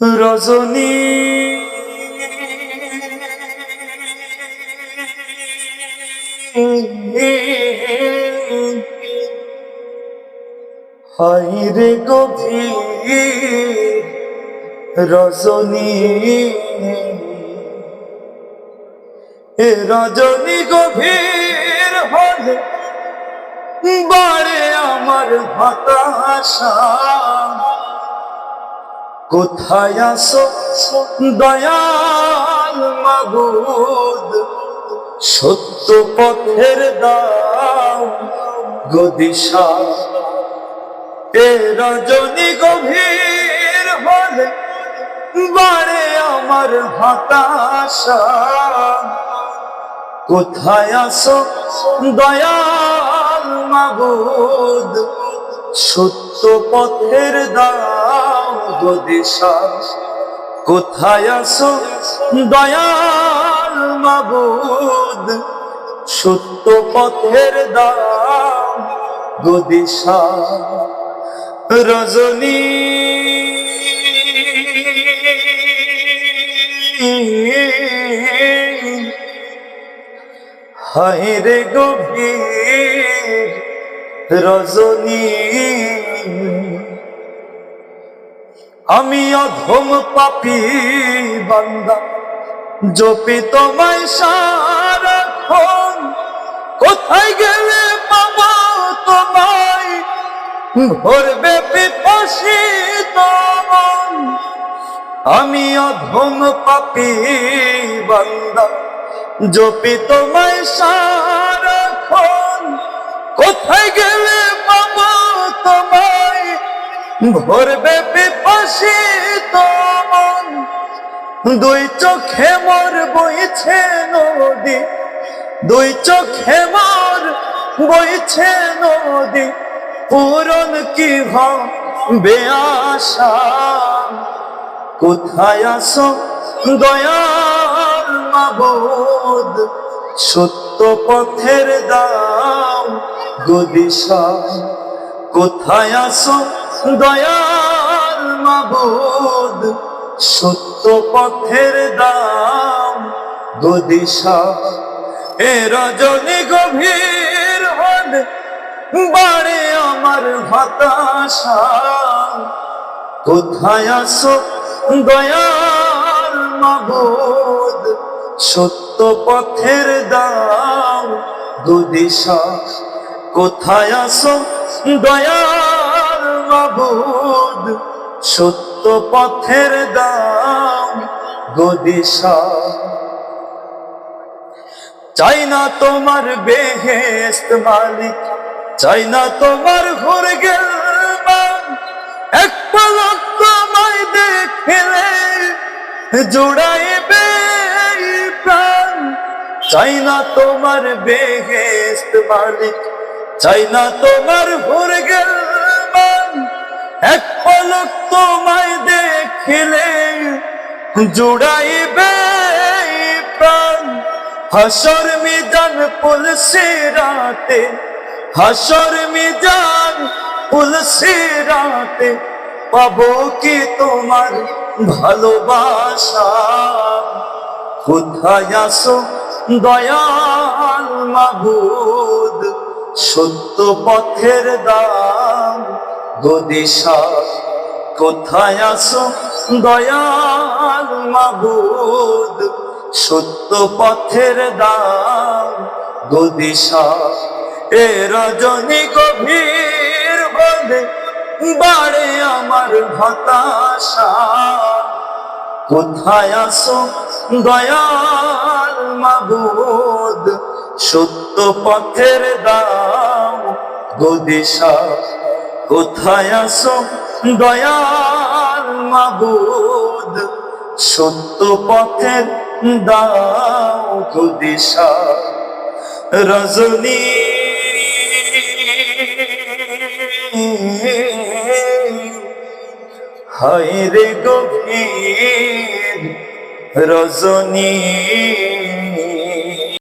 রজনী। হাইরে গভীর রজনী। এ রজনী গভীর হলে বাড়ে আমার হতাশা। কোথায় আসো দয়াল মাবুদ, সত্য পথের দাও গদিশা এ গভীর হলে বাড়ে আমার হতাশা। কোথায় আসো দয়াল মাবুদ, সত্য পথের দাও গো কোথায় আসো দয়াল মাবুদ সত্য পথের দিশা রজনী। হায়রে গভীর রজনী। আমি অধম পাপি বান্দা, জপি তোমায় সারাক্ষণ। কোথায় গেলে পাবো তোমায়? ভরবে পিপাসি তোমার আমি অধম পাপি বান্দা, জপি তোমায় সারাক্ষণ। কোথায় গেলে পাবো তোমায়? ভরবে পিপাসি তোমার দুই চোখে মোর বইছে নদী। দুই চোখে মোর বইছে নদী। পূরণ কি হবে আশা? কোথায় আসো দয়াল মাবুদ? সত্য পথের দাম গদিশা কোথায় আসো দয়াল মাবুদ, সত্য পথের দাম গদিশা এ রজনী গভীর হলে বাড়ে আমার হতাশা। কোথায় আসো দয়াল মাবুদ, সত্য পথের দাও দুদিশা কোথায় আসো দয়াল মাবুদ সত্য পথের দাম গদিশা চাই না তোমার বেহেস্ত মালিক, চাই না তোমার ঘুর গেল এক পলক তোমায় দেখলে জোড়াইবে প্রাণ। চাই না তোমার বেহেস্ত মালিক, চাই না তোমার ঘুর গেল এক পলক তোমায় দেখলে জোড়াইবে প্রাণ। হাসর মিজান পুলসি রাতে, হাসর মিজান পুলসি রাতে পাবো কি তোমার ভালোবাসা? কোথায় আসো দয়াল মাবুদ সত্য পথের দাম গদিশা কোথায় আসো দয়াল মাবুদ, সত্য পথের দাম। গদিশা এ রজনী গভীর বলে বাড়ে আমার হতাশা। কোথায় আসো দয়াল মাবুদ, সত্য পথের দাম। গদিশা কোথায় আসো দয়াল মাবুদ সত্য পথের দাও গদিশা রজনী হায় রে গভীর রজনী।